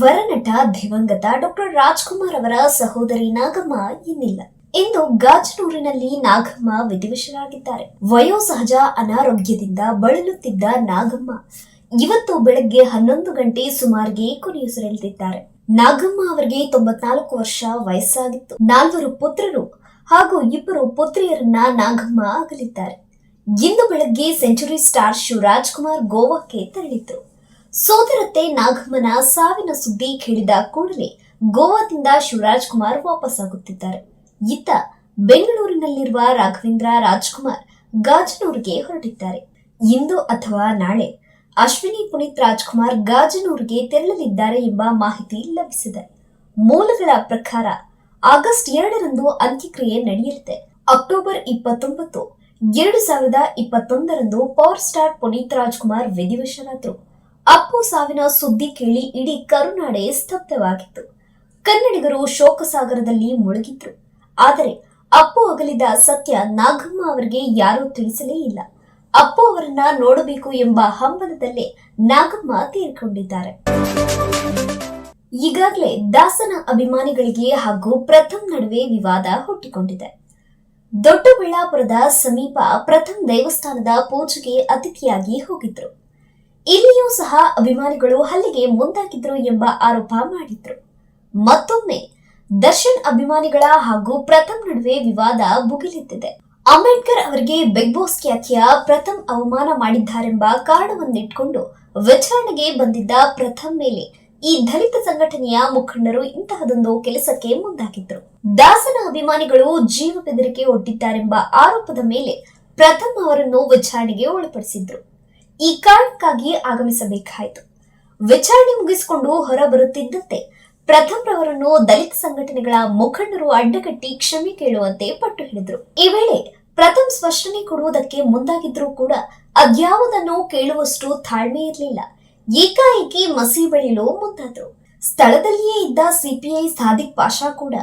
ವರನಟ ದಿವಂಗತ ಡಾಕ್ಟರ್ ರಾಜ್ಕುಮಾರ್ ಅವರ ಸಹೋದರಿ ನಾಗಮ್ಮ ಇನ್ನಿಲ್ಲ. ಇಂದು ಗಾಜನೂರಿನಲ್ಲಿ ನಾಗಮ್ಮ ವಿಧಿವಶರಾಗಿದ್ದಾರೆ. ವಯೋಸಹಜ ಅನಾರೋಗ್ಯದಿಂದ ಬಳಲುತ್ತಿದ್ದ ನಾಗಮ್ಮ ಇವತ್ತು ಬೆಳಗ್ಗೆ ಹನ್ನೊಂದು ಗಂಟೆ ಸುಮಾರಿಗೆ ಕೊನೆಯುಸಿರೆಳೆದಿದ್ದಾರೆ. ನಾಗಮ್ಮ ಅವರಿಗೆ ತೊಂಬತ್ನಾಲ್ಕು ವರ್ಷ ವಯಸ್ಸಾಗಿತ್ತು. ನಾಲ್ವರು ಪುತ್ರರು ಹಾಗೂ ಇಬ್ಬರು ಪುತ್ರಿಯರನ್ನ ನಾಗಮ್ಮ ಅಗಲಿದ್ದಾರೆ. ಇಂದು ಬೆಳಗ್ಗೆ ಸೆಂಚುರಿ ಸ್ಟಾರ್ ಶಿವರಾಜ್ ಕುಮಾರ್ ಗೋವಾಕ್ಕೆ ತೆರಳಿದ್ರು. ಸೋದರತ್ತೆ ನಾಗಮ್ಮನ ಸಾವಿನ ಸುದ್ದಿ ಕೇಳಿದ ಕೂಡಲೇ ಗೋವಾದಿಂದ ಶಿವರಾಜ್ ಕುಮಾರ್ ವಾಪಸ್ಸಾಗುತ್ತಿದ್ದಾರೆ. ಇತ್ತ ಬೆಂಗಳೂರಿನಲ್ಲಿರುವ ರಾಘವೇಂದ್ರ ರಾಜ್ಕುಮಾರ್ ಗಾಜನೂರಿಗೆ ಹೊರಟಿದ್ದಾರೆ. ಇಂದು ಅಥವಾ ನಾಳೆ ಅಶ್ವಿನಿ ಪುನೀತ್ ರಾಜ್ಕುಮಾರ್ ಗಾಜನೂರಿಗೆ ತೆರಳಲಿದ್ದಾರೆ ಎಂಬ ಮಾಹಿತಿ ಲಭಿಸಿದೆ. ಮೂಲಗಳ ಪ್ರಕಾರ ಆಗಸ್ಟ್ ಎರಡರಂದು ಅಂತ್ಯಕ್ರಿಯೆ ನಡೆಯಲಿದೆ. ಅಕ್ಟೋಬರ್ ಇಪ್ಪತ್ತೊಂಬತ್ತು, ಎರಡು ಸಾವಿರದ ಇಪ್ಪತ್ತೊಂದರಂದು ಪವರ್ ಸ್ಟಾರ್ ಪುನೀತ್ ರಾಜ್ಕುಮಾರ್ ವಿಧಿವಶರಾದರು ಅಪ್ಪು ಸಾವಿನ ಸುದ್ದಿ ಕೇಳಿ ಇಡೀ ಕರುನಾಡೆ ಸ್ತಬ್ಧವಾಗಿತ್ತು. ಕನ್ನಡಿಗರು ಶೋಕಸಾಗರದಲ್ಲಿ ಮುಳುಗಿದ್ರು. ಆದರೆ ಅಪ್ಪು ಅಗಲಿದ ಸತ್ಯ ನಾಗಮ್ಮ ಅವರಿಗೆ ಯಾರೂ ತಿಳಿಸಲೇ ಇಲ್ಲ. ಅಪ್ಪು ಅವರನ್ನ ನೋಡಬೇಕು ಎಂಬ ಹಂಬಲದಲ್ಲೇ ನಾಗಮ್ಮ ತೀರ್ಕೊಂಡಿದ್ದಾರೆ. ಈಗಾಗಲೇ ದಾಸನ ಅಭಿಮಾನಿಗಳಿಗೆ ಹಾಗೂ ಪ್ರಥಮ್ ನಡುವೆ ವಿವಾದ ಹುಟ್ಟಿಕೊಂಡಿದೆ. ದೊಡ್ಡಬಳ್ಳಾಪುರದ ಸಮೀಪ ಪ್ರಥಮ್ ದೇವಸ್ಥಾನದ ಪೂಜೆಗೆ ಅತಿಥಿಯಾಗಿ ಹೋಗಿದ್ರು. ಇಲ್ಲಿಯೂ ಸಹ ಅಭಿಮಾನಿಗಳು ಹಲ್ಲೆಗೆ ಮುಂದಾಗಿದ್ರು ಎಂಬ ಆರೋಪ ಮಾಡಿದ್ರು. ಮತ್ತೊಮ್ಮೆ ದರ್ಶನ್ ಅಭಿಮಾನಿಗಳ ಹಾಗೂ ಪ್ರಥಮ್ ನಡುವೆ ವಿವಾದ ಭುಗಿಲೆದ್ದಿದೆ. ಅಂಬೇಡ್ಕರ್ ಅವರಿಗೆ ಬಿಗ್ ಬಾಸ್ ಖ್ಯಾತಿಯ ಪ್ರಥಮ್ ಅವಮಾನ ಮಾಡಿದ್ದಾರೆಂಬ ಕಾರಣವನ್ನಿಟ್ಕೊಂಡು ವಿಚಾರಣೆಗೆ ಬಂದಿದ್ದ ಪ್ರಥಮ್ ಮೇಲೆ ಈ ದಲಿತ ಸಂಘಟನೆಯ ಮುಖಂಡರು ಇಂತಹದೊಂದು ಕೆಲಸಕ್ಕೆ ಮುಂದಾಗಿದ್ರು. ದಾಸನ ಅಭಿಮಾನಿಗಳು ಜೀವ ಬೆದರಿಕೆ ಒಡ್ಡಿದ್ದಾರೆಂಬ ಆರೋಪದ ಮೇಲೆ ಪ್ರಥಮ್ ಅವರನ್ನು ವಿಚಾರಣೆಗೆ ಒಳಪಡಿಸಿದ್ರು. ಈ ಕಾರಣಕ್ಕಾಗಿ ಆಗಮಿಸಬೇಕಾಯಿತು. ವಿಚಾರಣೆ ಮುಗಿಸಿಕೊಂಡು ಹೊರ ಬರುತ್ತಿದ್ದಂತೆ ಪ್ರಥಮ್ ರವರನ್ನು ದಲಿತ ಸಂಘಟನೆಗಳ ಮುಖಂಡರು ಅಡ್ಡಗಟ್ಟಿ ಕ್ಷಮೆ ಕೇಳುವಂತೆ ಪಟ್ಟು ಹಿಡಿದ್ರು. ಈ ವೇಳೆ ಪ್ರಥಮ್ ಸ್ಪಷ್ಟನೆ ಕೊಡುವುದಕ್ಕೆ ಮುಂದಾಗಿದ್ರೂ ಕೂಡ ಅದ್ಯಾವುದನ್ನು ಕೇಳುವಷ್ಟು ತಾಳ್ಮೆ ಇರಲಿಲ್ಲ. ಏಕಾಏಕಿ ಮಸಿ ಬೆಳೆಯಲು ಮುಂದಾದ್ರು. ಸ್ಥಳದಲ್ಲಿಯೇ ಇದ್ದ ಸಿಪಿಐ ಸಾದಿಕ್ ಪಾಷಾ ಕೂಡ,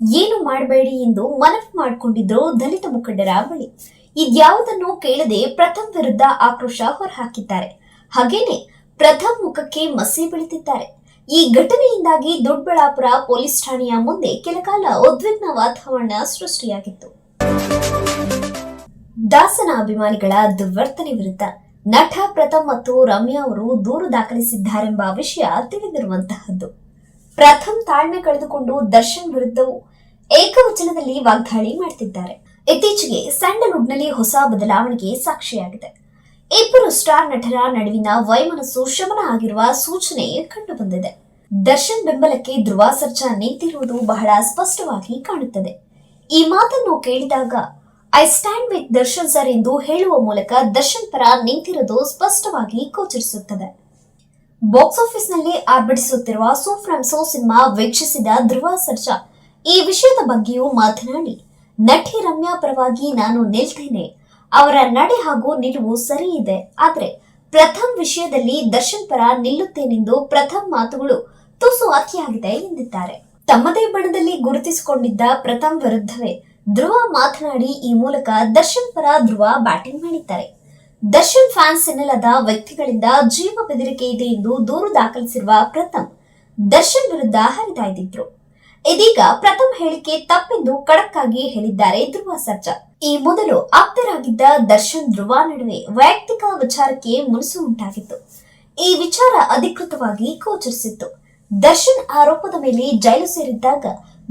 ಏನು ಮಾಡಬೇಡಿ ಎಂದು ಮನವಿ ಮಾಡಿಕೊಂಡಿದ್ರು ದಲಿತ ಮುಖಂಡರ ಬಳಿ. ಇದ್ಯಾವುದನ್ನು ಕೇಳದೆ ಪ್ರಥಮ್ ವಿರುದ್ಧ ಆಕ್ರೋಶ ಹೊರಹಾಕಿದ್ದಾರೆ. ಹಾಗೇನೆ ಪ್ರಥಮ್ ಮುಖಕ್ಕೆ ಮಸಿ ಬೀಳುತ್ತಿದ್ದಾರೆ. ಈ ಘಟನೆಯಿಂದಾಗಿ ದೊಡ್ಡಬಳ್ಳಾಪುರ ಪೊಲೀಸ್ ಠಾಣೆಯ ಮುಂದೆ ಕೆಲಕಾಲ ಉದ್ವಿಗ್ನ ವಾತಾವರಣ ಸೃಷ್ಟಿಯಾಗಿತ್ತು. ದಾಸನ ಅಭಿಮಾನಿಗಳ ದುರ್ವರ್ತನೆ ವಿರುದ್ಧ ನಟ ಪ್ರಥಮ್ ಮತ್ತು ರಮ್ಯಾ ಅವರು ದೂರು ದಾಖಲಿಸಿದ್ದಾರೆಂಬ ವಿಷಯ ತಿಳಿದಿರುವಂತಹದ್ದು. ಪ್ರಥಮ್ ತಾಳ್ಮೆ ಕಳೆದುಕೊಂಡು ದರ್ಶನ್ ವಿರುದ್ಧವೂ ಏಕವಚನದಲ್ಲಿ ವಾಗ್ದಾಳಿ ಮಾಡ್ತಿದ್ದಾರೆ. ಇತ್ತೀಚೆಗೆ ಸ್ಯಾಂಡಲ್ವುಡ್ನಲ್ಲಿ ಹೊಸ ಬದಲಾವಣೆಗೆ ಸಾಕ್ಷಿಯಾಗಿದೆ. ಇಬ್ಬರು ಸ್ಟಾರ್ ನಟರ ನಡುವಿನ ವೈಮನಸ್ಸು ಶಮನ ಆಗಿರುವ ಸೂಚನೆ ಕಂಡುಬಂದಿದೆ. ದರ್ಶನ್ ಬೆಂಬಲಕ್ಕೆ ಧ್ರುವ ಸರ್ಜಾ ನಿಂತಿರುವುದು ಬಹಳ ಸ್ಪಷ್ಟವಾಗಿ ಕಾಣುತ್ತದೆ. ಈ ಮಾತನ್ನು ಕೇಳಿದಾಗ, I stand with Darshan sir ಎಂದು ಹೇಳುವ ಮೂಲಕ ದರ್ಶನ್ ಪರ ನಿಂತಿರುವುದು ಸ್ಪಷ್ಟವಾಗಿ ಗೋಚರಿಸುತ್ತದೆ. ಬಾಕ್ಸ್ ಆಫೀಸ್ನಲ್ಲಿ ಆರ್ಭಟಿಸುತ್ತಿರುವ ಸೋ ಸಿನಿಮಾ ವೀಕ್ಷಿಸಿದ ಧ್ರುವ ಸರ್ಜಾ, ಈ ವಿಷಯದ ಬಗ್ಗೆಯೂ ಮಾತನಾಡಿ. ನಟಿ ರಮ್ಯಾ ಪರವಾಗಿ ನಾನು ನಿಲ್ತೇನೆ. ಅವರ ನಡೆ ಹಾಗೂ ನಿಲುವು ಸರಿ ಇದೆ. ಆದ್ರೆ ಪ್ರಥಮ್ ವಿಷಯದಲ್ಲಿ ದರ್ಶನ್ ಪರ ನಿಲ್ಲುತ್ತೇನೆಂದು ಪ್ರಥಮ್ ಮಾತುಗಳು ತುಸು ಅತಿಯಾಗಿದೆ ಎಂದಿದ್ದಾರೆ. ತಮ್ಮದೇ ಬಣದಲ್ಲಿ ಗುರುತಿಸಿಕೊಂಡಿದ್ದ ಪ್ರಥಮ್ ವಿರುದ್ಧವೇ ಧ್ರುವ ಮಾತನಾಡಿ ಈ ಮೂಲಕ ದರ್ಶನ್ ಪರ ಧ್ರುವ ಬ್ಯಾಟಿಂಗ್ ಮಾಡಿದ್ದಾರೆ. ದರ್ಶನ್ ಫ್ಯಾನ್ಸ್ ಎನ್ನಲಾದ ವ್ಯಕ್ತಿಗಳಿಂದ ಜೀವ ಬೆದರಿಕೆ ಇದೆ ಎಂದು ದೂರು ದಾಖಲಿಸಿರುವ ಪ್ರಥಮ್ ದರ್ಶನ್ ವಿರುದ್ಧ ಹರಿದಾಯ್ದಿದ್ರು. ಇದೀಗ ಪ್ರಥಮ ಹೇಳಿಕೆ ತಪ್ಪೆಂದು ಖಡಕ್ ಆಗಿ ಹೇಳಿದ್ದಾರೆ ಧ್ರುವ ಸರ್ಜಾ. ಈ ಮೊದಲು ಆಪ್ತರಾಗಿದ್ದ ದರ್ಶನ್ ಧ್ರುವ ನಡುವೆ ವೈಯಕ್ತಿಕ ವಿಚಾರಕ್ಕೆ ಮುನಿಸು ಉಂಟಾಗಿತ್ತು. ಈ ವಿಚಾರ ಅಧಿಕೃತವಾಗಿ ಗೋಚರಿಸಿತ್ತು. ದರ್ಶನ್ ಆರೋಪದ ಮೇಲೆ ಜೈಲು ಸೇರಿದ್ದಾಗ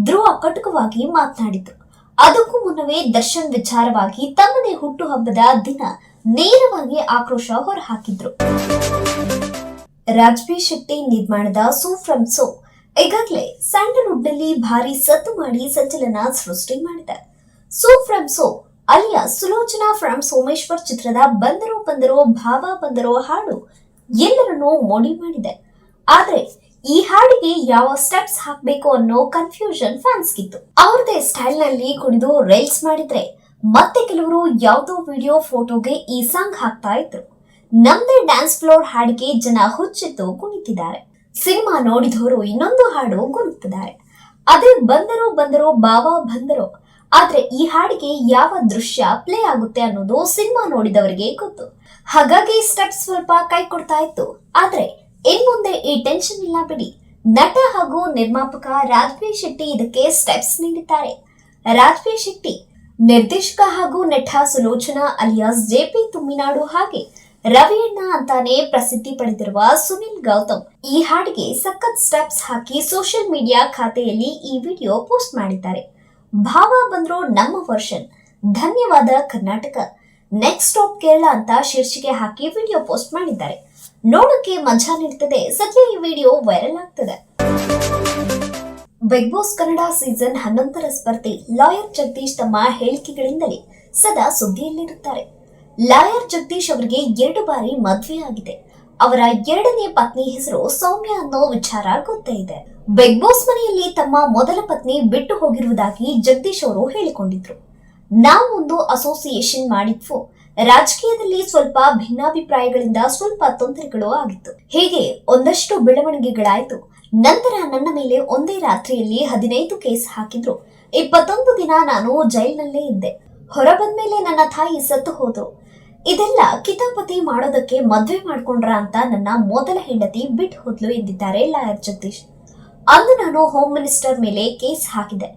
ಧ್ರುವ ಕಟುಕವಾಗಿ ಮಾತನಾಡಿತು ಅದಕ್ಕೂ ಮುನ್ನವೇ ದರ್ಶನ್ ವಿಚಾರವಾಗಿ ತಮ್ಮದೇ ಹುಟ್ಟುಹಬ್ಬದ ದಿನ ನೇರವಾಗಿ ಆಕ್ರೋಶ ಹೊರಹಾಕಿದ್ರು. ರಾಜ್ಬಿ ಶೆಟ್ಟಿ ನಿರ್ಮಾಣದ ಸೋ ಫ್ರಮ್ ಸೋ ಈಗಾಗಲೇ ಸ್ಯಾಂಡಲ್ವುಡ್ನಲ್ಲಿ ಭಾರಿ ಸದ್ದು ಮಾಡಿ ಸಂಚಲನ ಸೃಷ್ಟಿ ಮಾಡಿದೆ. ಸೋ ಫ್ರಮ್ ಸೋ, ಅಲ್ಲಿಯ ಸುಲೋಚನಾ ಫ್ರಮ್ ಸೋಮೇಶ್ವರ್ ಚಿತ್ರದ ಬಂದರೋ ಬಂದರೋ, ಭಾವ ಬಂದರೋ ಹಾಡು ಎಲ್ಲರನ್ನೂ ಮೋಡಿ ಮಾಡಿದೆ. ಆದ್ರೆ ಈ ಹಾಡಿಗೆ ಯಾವ ಸ್ಟೆಪ್ಸ್ ಹಾಕಬೇಕು ಅನ್ನೋ ಕನ್ಫ್ಯೂಷನ್ ಫ್ಯಾನ್ಸ್ಗಿತ್ತು. ಅವ್ರದೇ ಸ್ಟೈಲ್ನಲ್ಲಿ ಕುಡಿದು ರೈಲ್ಸ್ ಮಾಡಿದ್ರೆ ಮತ್ತೆ ಕೆಲವರು ಯಾವುದೋ ವಿಡಿಯೋ ಫೋಟೋಗೆ ಈ ಸಾಂಗ್ ಹಾಕ್ತಾ ಇದ್ರು. ನಮ್ದೇ ಡ್ಯಾನ್ಸ್ ಫ್ಲೋರ್ ಹಾಡಿಗೆ ಜನ ಹುಚ್ಚಿದ್ದು ಕುಣಿತಿದ್ದಾರೆ. ಸಿನಿಮಾ ನೋಡಿದವರು ಇನ್ನೊಂದು ಹಾಡು ಗುರುತಿದ್ದಾರೆ. ಅದೇ ಬಂದರೋ ಬಂದರೋ ಬಾವಾ ಬಂದರೋ, ಆದ್ರೆ ಈ ಹಾಡಿಗೆ ಯಾವ ದೃಶ್ಯ ಪ್ಲೇ ಆಗುತ್ತೆ ಅನ್ನೋದು ಸಿನಿಮಾ ನೋಡಿದವರಿಗೆ ಗೊತ್ತು. ಹಾಗಾಗಿ ಸ್ಟೆಪ್ ಸ್ವಲ್ಪ ಕೈ ಕೊಡ್ತಾ ಇತ್ತು. ಆದ್ರೆ ಇನ್ ಮುಂದೆ ಈ ಟೆನ್ಷನ್ ಇಲ್ಲ ಬಿಡಿ. ನಟ ಹಾಗೂ ನಿರ್ಮಾಪಕ ರಾಜ್ವಿ ಶೆಟ್ಟಿ ಇದಕ್ಕೆ ಸ್ಟೆಪ್ಸ್ ನೀಡಿದ್ದಾರೆ. ರಾಜ್ವಿ ಶೆಟ್ಟಿ ನಿರ್ದೇಶಕ ಹಾಗೂ ನಟ ಸುಲೋಚನಾ ಅಲಿಯಾಸ್ ಜೆಪಿ ತುಮ್ಮಿನಾಡು ಹಾಗೆ ರವಿಯಣ್ಣ ಅಂತಾನೆ ಪ್ರಸಿದ್ಧಿ ಪಡೆದಿರುವ ಸುನಿಲ್ ಗೌತಮ್ ಈ ಹಾಡಿಗೆ ಸಖತ್ ಸ್ಟೆಪ್ಸ್ ಹಾಕಿ ಸೋಷಿಯಲ್ ಮೀಡಿಯಾ ಖಾತೆಯಲ್ಲಿ ಈ ವಿಡಿಯೋ ಪೋಸ್ಟ್ ಮಾಡಿದ್ದಾರೆ. ಭಾವ ಬಂದ್ರು ನಮ್ಮ ವರ್ಷನ್. ಧನ್ಯವಾದ ಕರ್ನಾಟಕ. ನೆಕ್ಸ್ಟ್ ಸ್ಟಾಪ್ ಕೇರಳ ಅಂತ ಶೀರ್ಷಿಕೆ ಹಾಕಿ ವಿಡಿಯೋ ಪೋಸ್ಟ್ ಮಾಡಿದ್ದಾರೆ. ನೋಡಕ್ಕೆ ಮಜಾ ನೀಡ್ತದೆ. ಸದ್ಯ ಈ ವಿಡಿಯೋ ವೈರಲ್ ಆಗ್ತದೆ. ಬಿಗ್ ಬಾಸ್ ಕನ್ನಡ ಸೀಸನ್ ಹನ್ನೊಂದರ ಸ್ಪರ್ಧಿ. ಲಾಯರ್ ಜಗದೀಶ್ ತಮ್ಮ ಹೇಳಿಕೆಗಳಿಂದಲೇ ಸದಾ ಸುದ್ದಿಯಲ್ಲಿರುತ್ತಾರೆ. ಲಾಯರ್ ಜಗದೀಶ್ ಅವರಿಗೆ ಎರಡು ಬಾರಿ ಮದುವೆ ಆಗಿದೆ. ಅವರ ಎರಡನೇ ಪತ್ನಿ ಹೆಸರು ಸೌಮ್ಯ ಅನ್ನೋ ವಿಚಾರ ಗೊತ್ತೇ ಇದೆ. ಬಿಗ್ ಬಾಸ್ ಮನೆಯಲ್ಲಿ ತಮ್ಮ ಮೊದಲ ಪತ್ನಿ ಬಿಟ್ಟು ಹೋಗಿರುವುದಾಗಿ ಜಗದೀಶ್ ಅವರು ಹೇಳಿಕೊಂಡಿದ್ರು. ನಾವೊಂದು ಅಸೋಸಿಯೇಷನ್ ಮಾಡಿದ್ವು. ರಾಜಕೀಯದಲ್ಲಿ ಸ್ವಲ್ಪ ಭಿನ್ನಾಭಿಪ್ರಾಯಗಳಿಂದ ಸ್ವಲ್ಪ ತೊಂದರೆಗಳು ಆಗಿತ್ತು. ಹೀಗೆ ಒಂದಷ್ಟು ಬೆಳವಣಿಗೆಗಳಾಯಿತು. ನಂತರ ನನ್ನ ಮೇಲೆ ಒಂದೇ ರಾತ್ರಿಯಲ್ಲಿ ಹದಿನೈದು ಕೇಸ್ ಹಾಕಿದ್ರು. ಇಪ್ಪತ್ತೊಂದು ದಿನ ನಾನು ಜೈಲಿನಲ್ಲೇ ಇದ್ದೆ. ಹೊರ ಬಂದ್ಮೇಲೆ ನನ್ನ ತಾಯಿ ಸತ್ತು ಹೋದ್ರು. ಇದೆಲ್ಲ ಕಿತಾಪತಿ ಮಾಡೋದಕ್ಕೆ ಮದ್ವೆ ಮಾಡ್ಕೊಂಡ್ರ ಅಂತ ನನ್ನ ಮೊದಲ ಹೆಂಡತಿ ಬಿಟ್ ಹೋದ್ಲು ಎಂದಿದ್ದಾರೆ ಲಾಯರ್ ಜಗದೀಶ್. ಅಂದು ನಾನು ಹೋಮ್ ಮಿನಿಸ್ಟರ್ ಮೇಲೆ ಕೇಸ್ ಹಾಕಿದೆ.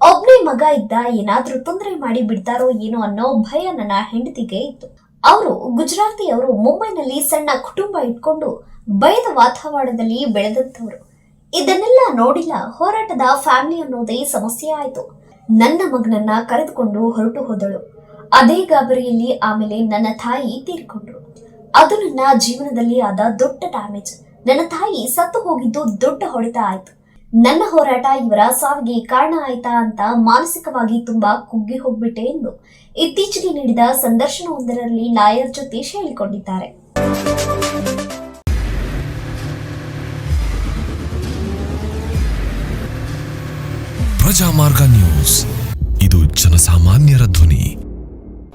ಒಬ್ನೇ ಮಗ ಇದ್ದ ಏನಾದ್ರೂ ತೊಂದರೆ ಮಾಡಿ ಬಿಡ್ತಾರೋ ಏನೋ ಅನ್ನೋ ಭಯ ನನ್ನ ಹೆಂಡತಿಗೆ ಇತ್ತು. ಅವರು ಗುಜರಾತಿಯವರು ಮುಂಬೈನಲ್ಲಿ ಸಣ್ಣ ಕುಟುಂಬ ಇಟ್ಕೊಂಡು ಭಯದ ವಾತಾವರಣದಲ್ಲಿ ಬೆಳೆದಂಥವ್ರು. ಇದನ್ನೆಲ್ಲ ನೋಡಿಲ್ಲ ಹೋರಾಟದ ಫ್ಯಾಮಿಲಿ ಅನ್ನೋದೇ ಸಮಸ್ಯೆ ಆಯ್ತು. ನನ್ನ ಮಗನನ್ನ ಕರೆದುಕೊಂಡು ಹೊರಟು ಹೋದಳು. ಅದೇ ಗಾಬರಿಯಲ್ಲಿ ಆಮೇಲೆ ನನ್ನ ತಾಯಿ ತೀರ್ಕೊಂಡ್ರು. ಅದು ನನ್ನ ಜೀವನದಲ್ಲಿ ಆದ ದೊಡ್ಡ ಡ್ಯಾಮೇಜ್ ನನ್ನ ತಾಯಿ ಸತ್ತು ಹೋಗಿದ್ದು ದೊಡ್ಡ ಹೊಡೆತ ಆಯ್ತು. ನನ್ನ ಹೋರಾಟ ಇವರ ಸಾವಿಗೆ ಕಾರಣ ಆಯ್ತಾ ಅಂತ ಮಾನಸಿಕವಾಗಿ ತುಂಬಾ ಕುಗ್ಗಿ ಹೋಗ್ಬಿಟ್ಟೆ ಎಂದು ಇತ್ತೀಚೆಗೆ ನೀಡಿದ ಸಂದರ್ಶನವೊಂದರಲ್ಲಿ ನಾಯರ್ ಜೊತೆ ಹೇಳಿಕೊಂಡಿದ್ದಾರೆ ಪ್ರಜಾಮಾರ್ಗ ನ್ಯೂಸ್. ಇದು ಜನಸಾಮಾನ್ಯರ ಧ್ವನಿ.